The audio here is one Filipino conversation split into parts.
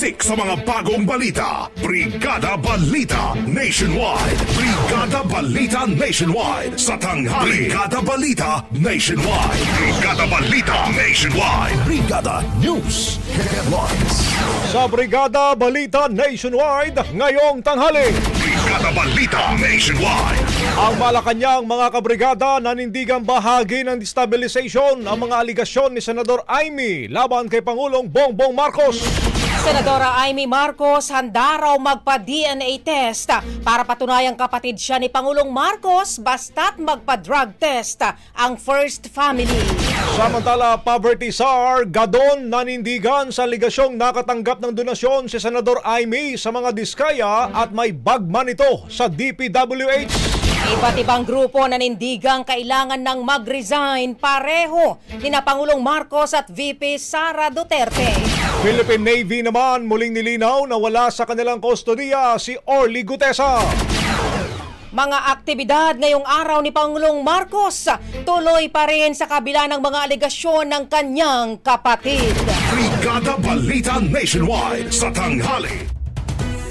Siksik sa mga bagong balita. Brigada Balita Nationwide. Brigada Balita Nationwide. Sa tanghali. Brigada Balita Nationwide. Brigada Balita Nationwide. Brigada News Headlines. Sa Brigada Balita Nationwide, ngayong tanghali. Brigada Balita Nationwide. Ang Malacanang mga kabrigada nanindigang bahagi ng destabilization ang mga aligasyon ni Senador Aimee laban kay Pangulong Bongbong Marcos. Senadora Amy Marcos handa raw magpa-DNA test para patunayang kapatid siya ni Pangulong Marcos basta't magpa-drug test ang first family. Samantala, poverty SAR, gadon nanindigan sa aligasyong nakatanggap ng donasyon si Senador Aimee sa mga diskaya at may bagman ito sa DPWH. Iba't ibang grupo nanindigang kailangan ng mag-resign pareho ni na Pangulong Marcos at VP Sara Duterte. Philippine Navy naman muling nilinaw na wala sa kanilang kustodiya si Orly Gutesa. Mga aktibidad ngayong araw ni Pangulong Marcos tuloy pa rin sa kabila ng mga aligasyon ng kanyang kapatid. Brigada Balita Nationwide. Sa tanghali.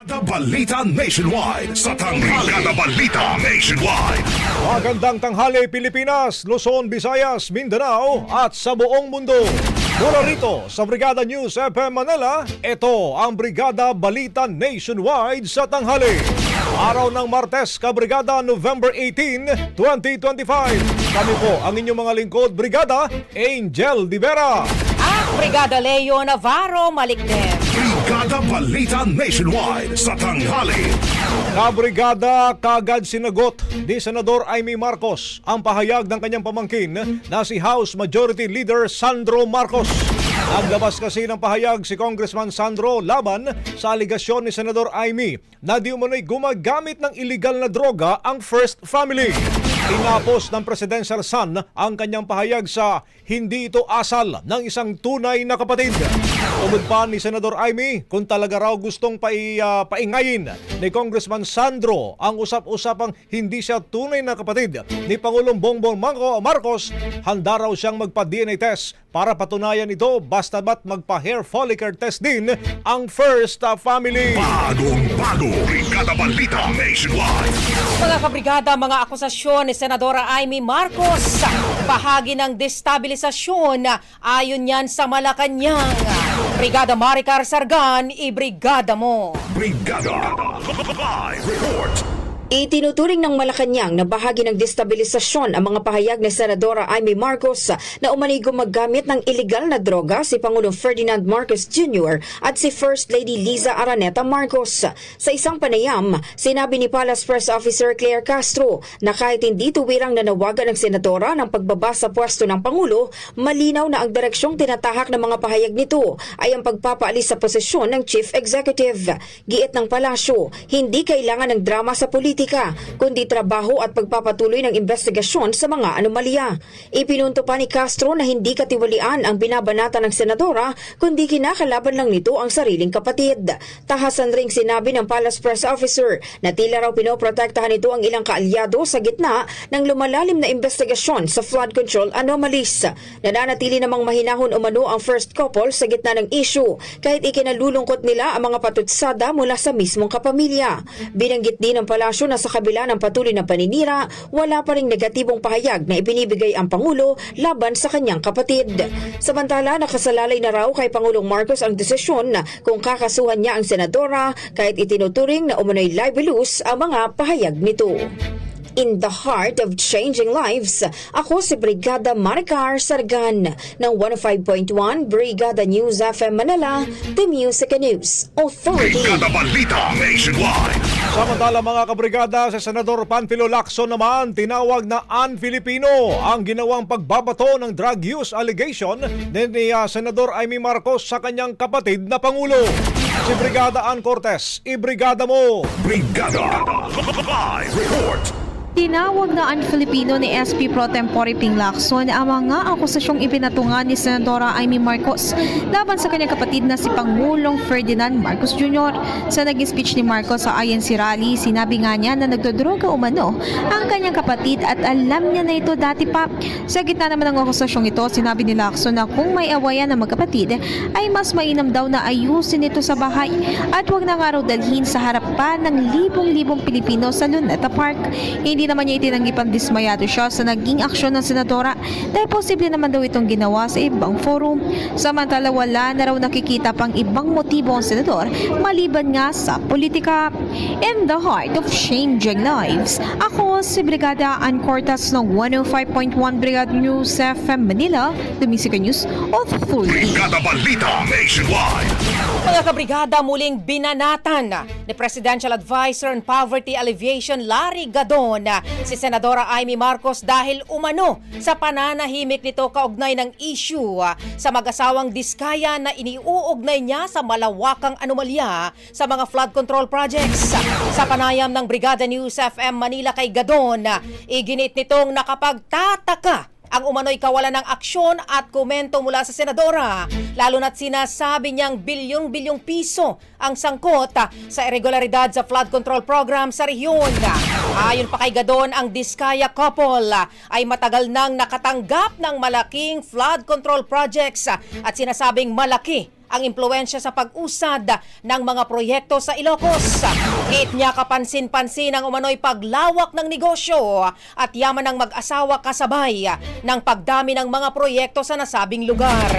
Brigada Balita Nationwide. Sa tanghali. Brigada Balita Nationwide. Magandang tanghali Pilipinas, Luzon, Visayas, Mindanao at sa buong mundo. Mula rito sa Brigada News FM Manila, ito ang Brigada Balita Nationwide sa tanghali. Araw ng Martes, Kabrigada, November 18, 2025. Kami po ang inyong mga lingkod, Brigada Angel Divera. At Brigada Leo Navarro Malikden. Brigada Balita Nationwide. Sa tanghali. Kabrigada kagad sinagot ni Senador Amy Marcos ang pahayag ng kanyang pamangkin na si House Majority Leader Sandro Marcos. Naglabas kasi ng pahayag si Congressman Sandro laban sa aligasyon ni Senador Amy na di umano'y gumagamit ng illegal na droga ang First Family. Tinapos ng Presidential Son ang kanyang pahayag sa hindi ito asal ng isang tunay na kapatid. Umod pa ni Senador Amy kung talaga raw gustong pai, ah, paingayin ni Congressman Sandro ang usap-usapang hindi siya tunay na kapatid ni Pangulong Bongbong Marco- Marcos, handa raw siyang magpa-DNA test para patunayan ito basta ba't magpa-hair follicle test din ang First ah, Family. Bagong bago, Brigada Balita Nationwide. Mga kabrigada, mga akusasyon ni Senadora Amy Marcos, bahagi ng destabilisasyon ayon yan sa Malacanang. Brigada Maricar Sargan, ibrigada mo. Brigada Live Report. Itinuturing ng Malacanang na bahagi ng destabilisasyon ang mga pahayag ni Senadora Amy Marcos na umani gumagamit ng ilegal na droga si Pangulong Ferdinand Marcos Jr. at si First Lady Liza Araneta Marcos. Sa isang panayam, sinabi ni Palace Press Officer Claire Castro na kahit hindi tuwirang nanawagan ng Senadora ng pagbaba sa pwesto ng Pangulo, malinaw na ang direksyong tinatahak ng mga pahayag nito ay ang pagpapaalis sa posisyon ng Chief Executive. Giit ng palasyo, hindi kailangan ng drama sa politika, kundi trabaho at pagpapatuloy ng investigasyon sa mga anomalya. Ipinunto pa ni Castro na hindi katiwalian ang binabanata ng senadora, kundi kinakalaban lang nito ang sariling kapatid. Tahasan ring sinabi ng Palace Press Officer na tila raw pinoprotektahan nito ang ilang kaalyado sa gitna ng lumalalim na investigasyon sa flood control anomalies. Nananatili namang mahinahon umano ang first couple sa gitna ng issue kahit ikinalulungkot nila ang mga patutsada mula sa mismong kapamilya. Binanggit din ng palasyo na sa kabila ng patuloy na paninira, wala pa ring negatibong pahayag na ibinibigay ang Pangulo laban sa kanyang kapatid. Samantala, nakasalalay na raw kay Pangulong Marcos ang desisyon kung kakasuhan niya ang senadora kahit itinuturing na umano'y libelous ang mga pahayag nito. In the heart of changing lives, ako si Brigada Maricar Sargan ng 105.1 Brigada News FM Manila, The Music and News Authority. Brigada Balita Nationwide. Samantala mga kabrigada sa Senador Panfilo Lacson naman tinawag na un-Filipino ang ginawang pagbabato ng drug use allegation ni ni, ah, Senador Amy Marcos sa kanyang kapatid na Pangulo. Si Brigada Ann Cortez, ibrigada mo! Brigada Live Report. Tinawag na un-Filipino ni SP Pro Tempore Ping Lacson ang mga akusasyong ibinatungan ni Senadora Amy Marcos laban sa kanyang kapatid na si Pangulong Ferdinand Marcos Jr. Sa naging speech ni Marcos sa INC rally, sinabi nga niya na nagdodroga umano ang kanyang kapatid at alam niya na ito dati pa. Sa gitna naman ng akusasyong ito, sinabi ni Lacson na kung may awayan ng magkapatid ay mas mainam daw na ayusin ito sa bahay at huwag na nga raw dalhin sa harapan ng libong-libong Pilipino sa Luneta Park. Hindi naman niya itinanggi pang dismayado siya sa naging aksyon ng senadora dahil posible naman daw itong ginawa sa ibang forum. Samantala wala na raw nakikita pang ibang motibo ang senador maliban nga sa politika. In the heart of changing lives, ako si Brigada Ann Cortas ng 105.1 Brigada News FM Manila, The Music News Authority. Brigada Balita Nationwide. Mga kabrigada, muling binanatan ni Presidential Advisor on Poverty Alleviation Larry Gadon si Senadora Amy Marcos dahil umano sa pananahimik nito kaugnay ng issue ah, sa mag-asawang diskaya na iniuugnay niya sa malawakang anomalya sa mga flood control projects. Sa panayam ng Brigada News FM Manila kay Gadon, iginit nitong nakapagtataka ang umano'y kawalan ng aksyon at komento mula sa senadora. Lalo na't sinasabi niyang bilyong-bilyong piso ang sangkot ah, sa irregularidad sa flood control program sa rehiyon. Ayon pa kay Gadon, ang Diskaya couple ah, ay matagal nang nakatanggap ng malaking flood control projects at sinasabing malaki ang impluensya sa pag-usad ng mga proyekto sa Ilocos. Hit niya kapansin-pansin ang umano'y paglawak ng negosyo at yaman ng mag-asawa kasabay ng pagdami ng mga proyekto sa nasabing lugar.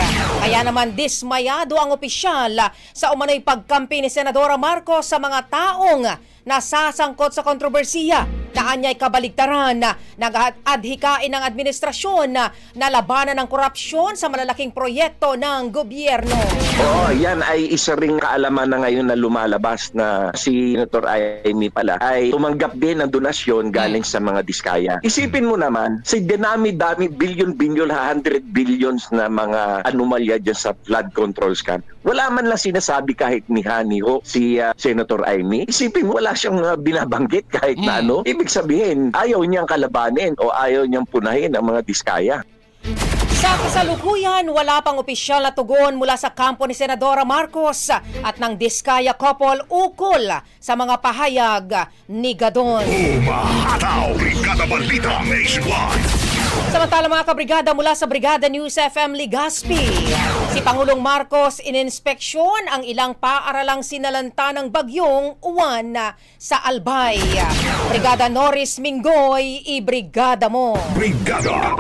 Kaya naman dismayado ang opisyal sa umano'y pagkampi ni Senadora Marcos sa mga taong nasasangkot sa kontrobersiya na anyay kabaligtaran na nag-adhikain ng administrasyon na nalabanan ng korupsyon sa malalaking proyekto ng gobyerno. Oo, yan ay isa ring kaalaman na ngayon na lumalabas na si Senator Amy pala ay tumanggap din ng donasyon galing sa mga diskaya. Isipin mo naman, si dinami-dami, billion-billion, 100 billions na mga anomalya dyan sa flood control scam. Wala man lang sinasabi kahit ni Hani ho si ah, Senator Amy. Isipin mo, wala siyang ah, binabanggit kahit na ano. Ibig sabihin, ayaw niyang kalabanin o ayaw niyang punahin ang mga diskaya. Sa kasalukuyan, wala pang opisyal na tugon mula sa kampo ni Senadora Marcos at ng Diskaya couple ukol sa mga pahayag ni Gadon. Umahataw, Brigada Balita Nationwide. Samantala mga kabrigada mula sa Brigada News FM Ligaspi, si Pangulong Marcos ininspeksyon ang ilang paaralang sinalanta ng bagyong Uwan sa Albay. Brigada Norris Mingoy, i-brigada mo. Brigada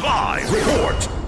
Live Report.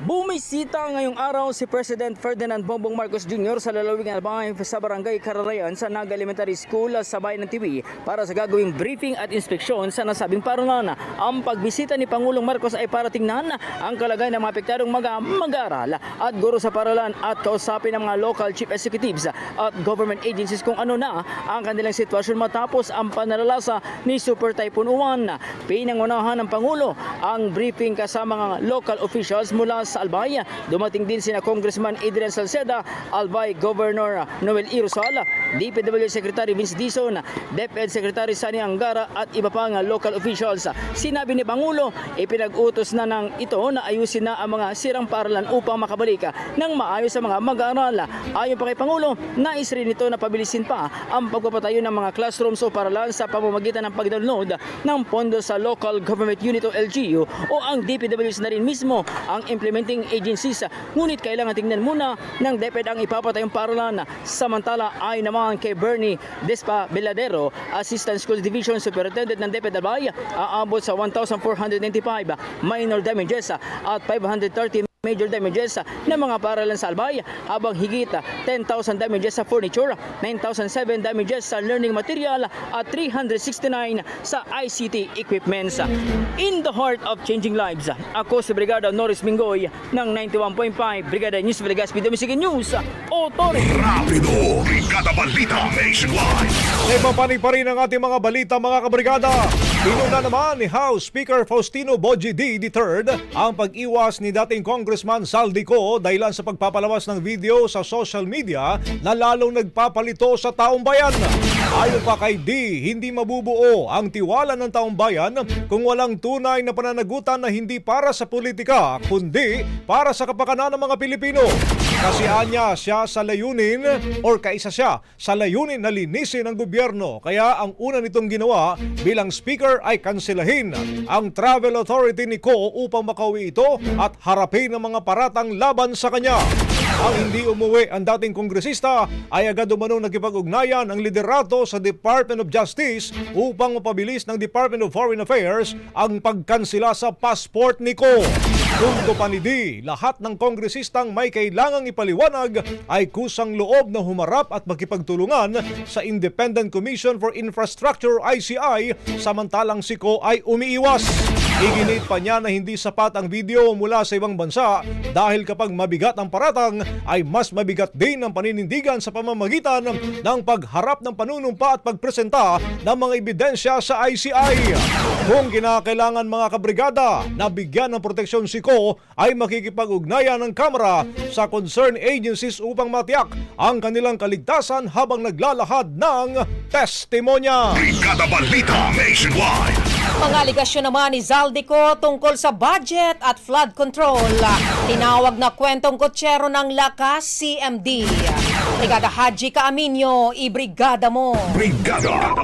Bumisita ngayong araw si President Ferdinand Bongbong Marcos Jr. sa lalawing albay sa Barangay Kararayan sa Naga Elementary School sa Bayan ng TV para sa gagawing briefing at inspeksyon sa nasabing parunan. Ang pagbisita ni Pangulong Marcos ay para tingnan ang kalagayan ng mga apektarong mga mag-aaral at guro sa paralan at kausapin ng mga local chief executives at government agencies kung ano na ang kanilang sitwasyon matapos ang panalasa ni Super Typhoon Uwan. Pinangunahan ng Pangulo ang briefing kasama mga local officials mula sa Albay. Dumating din sina Congressman Adrian Salceda, Albay Governor Noel Irosal, DPW Secretary Vince Dizon, DepEd Secretary Sani Angara at iba pang local officials. Sinabi ni Pangulo, ipinag-utos na ng ito na ayusin na ang mga sirang paralan upang makabalik ng maayos sa mga mag-aaral. Ayon pa kay Pangulo, nais rin ito na pabilisin pa ang pagpapatayo ng mga classrooms o paralan sa pamamagitan ng pag-download ng pondo sa Local Government Unit o LGU o ang DPWs na rin mismo ang implementing agencies. Ngunit kailangan tingnan muna ng DepEd ang ipapatayong paralan. Samantala ay naman kay Bernie Despa Beladero, Assistant School Division Superintendent ng DepEd Albay, aabot sa 1,495 minor damages at 530 major damages ng mga paralan sa Albay habang higit 10,000 damages sa furniture, 9,007 damages sa learning material at 369 sa ICT equipments. In the heart of changing lives, ako si Brigada Norris Mingoy ng 91.5 Brigada News Velasquez Domestic News Authority. Rapido, Brigada Balita Nationwide. Naipapani pa rin ang ating mga balita mga kabrigada. Pinuna naman ni House Speaker Faustino Boji D. III ang pag-iwas ni dating Congressman Saldico dahilan sa pagpapalabas ng video sa social media na lalong nagpapalito sa taong bayan. Ayon pa kay D, hindi mabubuo ang tiwala ng taong bayan kung walang tunay na pananagutan na hindi para sa politika kundi para sa kapakanan ng mga Pilipino. Kasi anya siya sa layunin or kaisa siya sa layunin na linisin ang gobyerno. Kaya ang una nitong ginawa bilang speaker ay kanselahin ang travel authority ni Ko upang makauwi ito at harapin ang mga paratang laban sa kanya. Ang hindi umuwi ang dating kongresista ay agad umanong nakipag-ugnayan ang liderato sa Department of Justice upang mapabilis ng Department of Foreign Affairs ang pagkansila sa passport ni Ko. Punto pa ni D, lahat ng kongresistang may kailangang ipaliwanag ay kusang loob na humarap at makipagtulungan sa Independent Commission for Infrastructure ICI samantalang si Ko ay umiiwas. Iginit pa niya na hindi sapat ang video mula sa ibang bansa dahil kapag mabigat ang paratang ay mas mabigat din ang paninindigan sa pamamagitan ng pagharap ng panunumpa at pagpresenta ng mga ebidensya sa ICI. Kung kinakailangan mga kabrigada na bigyan ng proteksyon si Ko ay makikipag-ugnayan ng Kamara sa concerned agencies upang matiyak ang kanilang kaligtasan habang naglalahad ng testimonya. Brigada Balita Nationwide. Mga aligasyon naman ni Zaldico tungkol sa budget at flood control. Tinawag na kwentong kotsero ng lakas CMD. Brigada Haji Kaaminyo, i-brigada mo. Brigada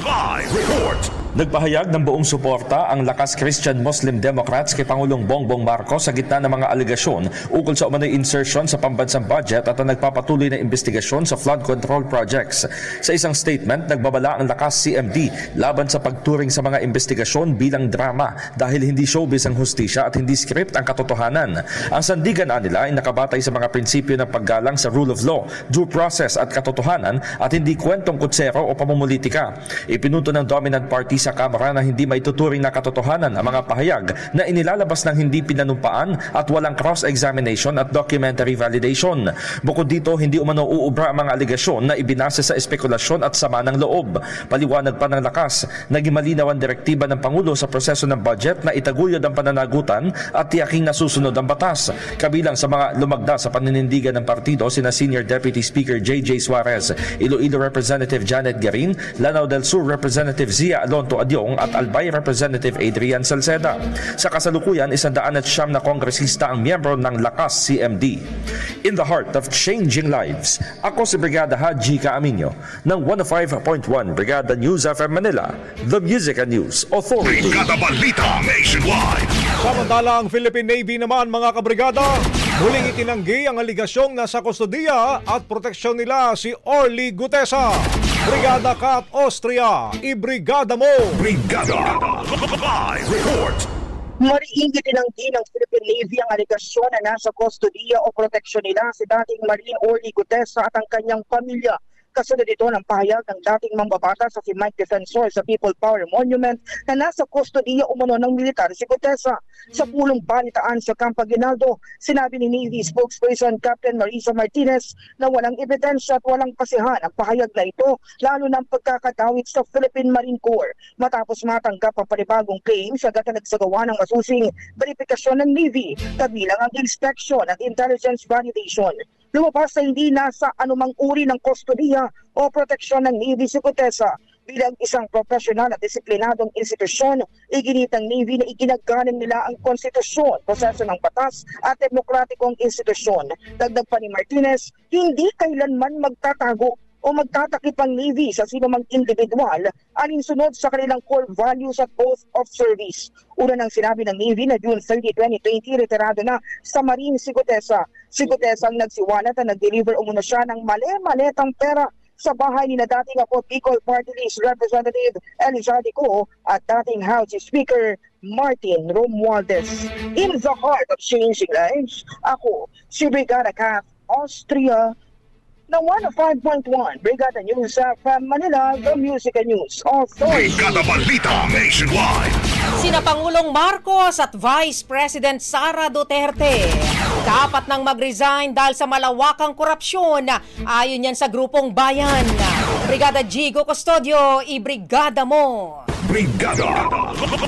Live Report. Nagpahayag ng buong suporta ang lakas Christian Muslim Democrats kay Pangulong Bongbong Marcos sa gitna ng mga aligasyon ukol sa umano'y insertion sa pambansang budget at ang nagpapatuloy na investigasyon sa flood control projects. Sa isang statement, nagbabala ang lakas CMD laban sa pagturing sa mga investigasyon bilang drama dahil hindi showbiz ang hustisya at hindi script ang katotohanan. Ang sandigan nila ay nakabatay sa mga prinsipyo ng paggalang sa rule of law, due process at katotohanan at hindi kwentong kutsero o pamumulitika. Ipinuto ng dominant party sa Kamara na hindi may tuturing na katotohanan ang mga pahayag na inilalabas ng hindi pinanumpaan at walang cross-examination at documentary validation. Bukod dito, hindi umano uubra ang mga aligasyon na ibinase sa espekulasyon at sama ng loob. Paliwanag pa ng lakas, naging malinaw ang direktiba ng Pangulo sa proseso ng budget na itaguyod ang pananagutan at tiyaking nasusunod ang batas. Kabilang sa mga lumagda sa paninindigan ng partido sina Senior Deputy Speaker J.J. Suarez, Iloilo Representative Janet Garin, Lanao del Sur Representative Zia Alonto Adyong at Albay Representative Adrian Salceda. Sa kasalukuyan, isandaan at siyam na kongresista ang miyembro ng Lakas CMD. In the heart of changing lives, ako si Brigada Haji Caaminyo ng 105.1 Brigada News FM Manila, the Music and News Authority. Brigada Balita Nationwide. Samantalang Philippine Navy naman mga kabrigada, muling itinanggi ang aligasyong nasa kustodiya at proteksyon nila si Orly Gutesa. Brigada Kat Austria, ibrigada mo! Brigada Live Report. Mariing itinanggi ng Philippine Navy ang aligasyon na nasa kustodiya o proteksyon nila si dating Marine Orly Gutesa at ang kanyang pamilya. Kasunod ito ng pahayag ng dating mambabata sa si Mike Defensor sa People Power Monument na nasa kustodiya umano ng militar si Gutesa. Sa pulong balitaan sa Camp Aguinaldo, sinabi ni Navy spokesperson Captain Marisa Martinez na walang ebidensya at walang pasihan ang pahayag na ito lalo ng pagkakatawid sa Philippine Marine Corps matapos matanggap ang panibagong claim sa gata nagsagawa ng masusing verifikasyon ng Navy kabilang ang inspection at intelligence validation. Lumabas na hindi nasa anumang uri ng kustodiya o proteksyon ng Navy si bilang isang profesional at disiplinadong institusyon, iginit ng Navy na iginaganin nila ang konstitusyon, proseso ng batas at demokratikong institusyon. Dagdag pa ni Martinez, hindi kailanman magtatago o magtatakip ang Navy sa sino mang individual alinsunod sa kanilang core values at oath of service. Una nang sinabi ng Navy na June 30, 2020, retirado na sa Marine si Gutesa. Si Gutesa ang nagsiwalat na nag-deliver umuna siya ng mali-maletang pera sa bahay ni na dating Apo Bicol Party List Representative Elizarde Co at dating House Speaker Martin Romualdez. In the heart of changing lives, ako si Brigada Kath Austria ng 105.1 Brigada News from Manila, the Music and News Authority. Brigada Balita Nationwide. Sina Pangulong Marcos at Vice President Sara Duterte dapat nang mag-resign dahil sa malawakang korupsyon ayon yan sa grupong bayan. Brigada Jigo Custodio, ibrigada mo! Brigada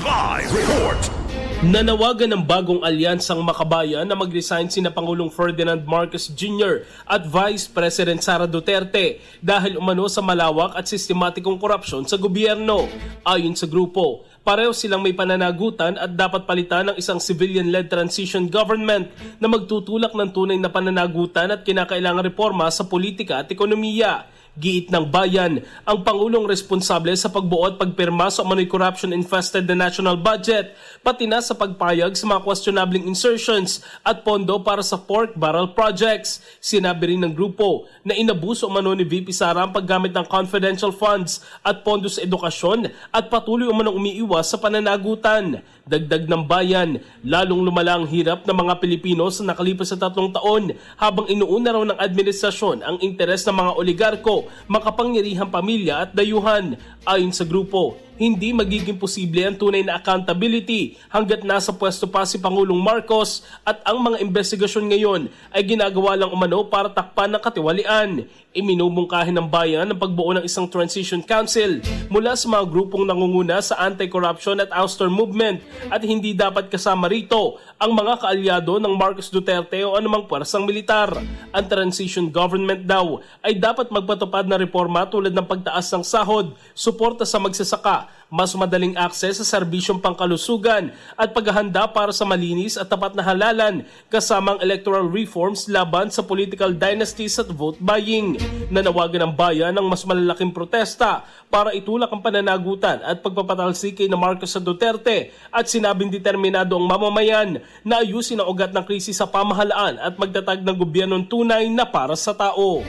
Live Report. Nanawagan ng bagong alyansang makabayan na mag-resign sina Pangulong Ferdinand Marcos Jr. at Vice President Sara Duterte dahil umano sa malawak at sistematikong korupsyon sa gobyerno. Ayon sa grupo, pareho silang may pananagutan at dapat palitan ng isang civilian-led transition government na magtutulak ng tunay na pananagutan at kinakailangang reforma sa politika at ekonomiya. Giit ng bayan, ang Pangulong responsable sa pagbuo at pagpirma sa umano'y corruption-infested na national budget, pati na sa pagpayag sa mga questionabling insertions at pondo para sa pork barrel projects. Sinabi rin ng grupo na inabuso umano ni VP Sara ang paggamit ng confidential funds at pondo sa edukasyon at patuloy umanong umiiwas sa pananagutan. Dagdag ng bayan, lalong lumala ang hirap ng mga Pilipino sa nakalipas sa tatlong taon habang inuuna raw ng administrasyon ang interes ng mga oligarko, makapangyarihang pamilya at dayuhan. Ayon sa grupo, hindi magiging posible ang tunay na accountability hanggat nasa pwesto pa si Pangulong Marcos at ang mga investigasyon ngayon ay ginagawa lang umano para takpan ng katiwalian. Iminumungkahin ng bayan ang pagbuo ng isang transition council mula sa mga grupong nangunguna sa anti-corruption at ouster movement at hindi dapat kasama rito ang mga kaalyado ng Marcos Duterte o anumang pwersang militar. Ang transition government daw ay dapat magpatupad na reforma tulad ng pagtaas ng sahod, suporta sa magsasaka, mas madaling akses sa serbisyong pangkalusugan at paghahanda para sa malinis at tapat na halalan kasamang electoral reforms laban sa political dynasties at vote buying. Nanawagan ng bayan ng mas malalaking protesta para itulak ang pananagutan at pagpapatalsik kay na Marcos sa Duterte at sinabing determinado ang mamamayan na ayusin ang ugat ng krisis sa pamahalaan at magtatag ng gobyernong tunay na para sa tao.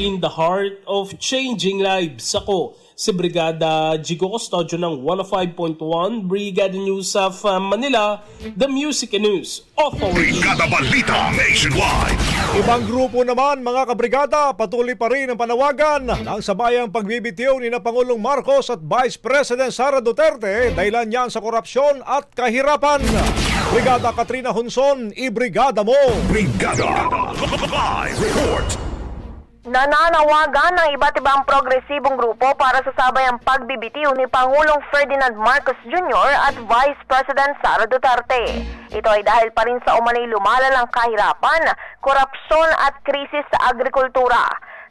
In the heart of changing lives, ako si Brigada Jigo Custodio ng 105.1 Brigada News of uh, Manila, The Music and News Authority. Brigada Balita Nationwide. Ibang grupo naman mga kabrigada patuloy pa rin ang panawagan ng sabayang pagbibitiw ni na Pangulong Marcos at Vice President Sara Duterte dahilan yan sa korupsyon at kahirapan. Brigada Katrina Hunson, ibrigada mo! Brigada Live Report. Nananawagan ng iba't ibang progresibong grupo para sa sabayang pagbibitiw ni Pangulong Ferdinand Marcos Jr. at Vice President Sara Duterte. Ito ay dahil pa rin sa umanay lumalalang kahirapan, korupsyon at krisis sa agrikultura.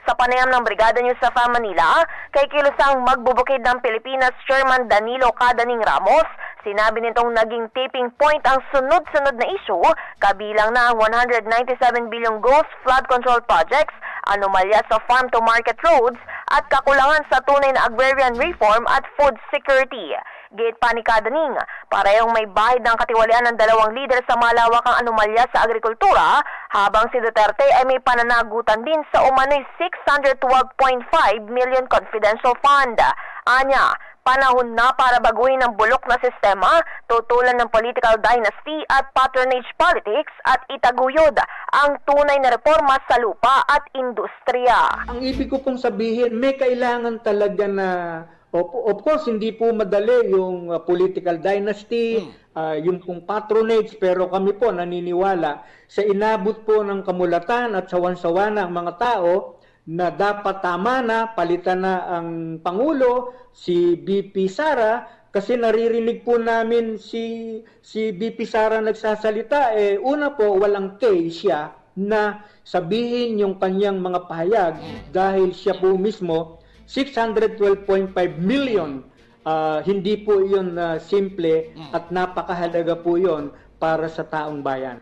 Sa panayam ng Brigada News sa Manila, kay kilusang magbubukid ng Pilipinas Chairman Danilo Cadaning Ramos, sinabi nitong naging tipping point ang sunod-sunod na issue, kabilang na ang 197 billion goals flood control projects, anomalya sa farm-to-market roads, at kakulangan sa tunay na agrarian reform at food security. Gate pa ni Kadaning, parehong may bahid ng katiwalian ng dalawang lider sa malawakang anomalya sa agrikultura, habang si Duterte ay may pananagutan din sa umano'y 612.5 million confidential fund. Anya, panahon na para baguhin ang bulok na sistema, tutulan ng political dynasty at patronage politics at itaguyod ang tunay na reforma sa lupa at industriya. Ang ibig ko pong sabihin, may kailangan talaga na Of, of course, hindi po madali yung uh, political dynasty, uh, yung pong patronage, pero kami po naniniwala sa inabot po ng kamulatan at sawan-sawa na ang mga tao na dapat tama na, palitan na ang Pangulo, si BP Sara, kasi naririnig po namin si, si BP Sara nagsasalita, eh, una po, walang case siya na sabihin yung kanyang mga pahayag dahil siya po mismo 612.5 million. Ah, hindi po yun ah, simple at napakahalaga po yun para sa taong bayan.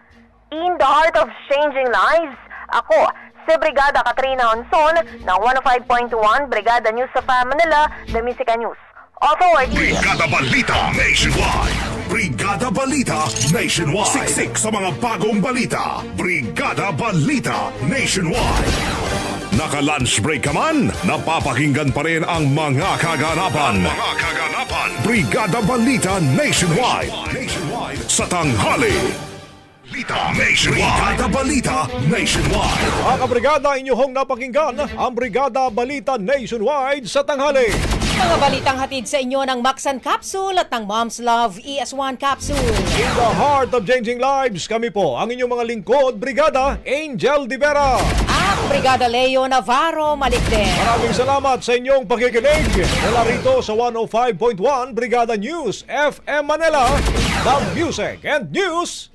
In the heart of changing lives, ako, si Brigada Katrina Honson ng 105.1 Brigada News sa Manila, The Music and News Authority. Brigada Balita Nationwide. Brigada Balita Nationwide. Siksik sa mga bagong balita. Brigada Balita Nationwide. Naka-lunch break ka man, napapakinggan pa rin ang mga kaganapan. Mga kaganapan. Brigada Balita Nationwide. Nationwide. Sa tanghali. Balita Nationwide. Brigada Balita Nationwide. Mga kabrigada, inyong napakinggan ang Brigada Balita Nationwide sa tanghali. Mga balitang hatid sa inyo ng Maxan Capsule at ng Mom's Love ES1 Capsule. In the heart of changing lives, kami po ang inyong mga lingkod, Brigada Angel Di Vera. At Brigada Leo Navarro Malikden. Maraming salamat sa inyong pakikinig. Mula rito sa 105.1 Brigada News FM Manila, the Music and News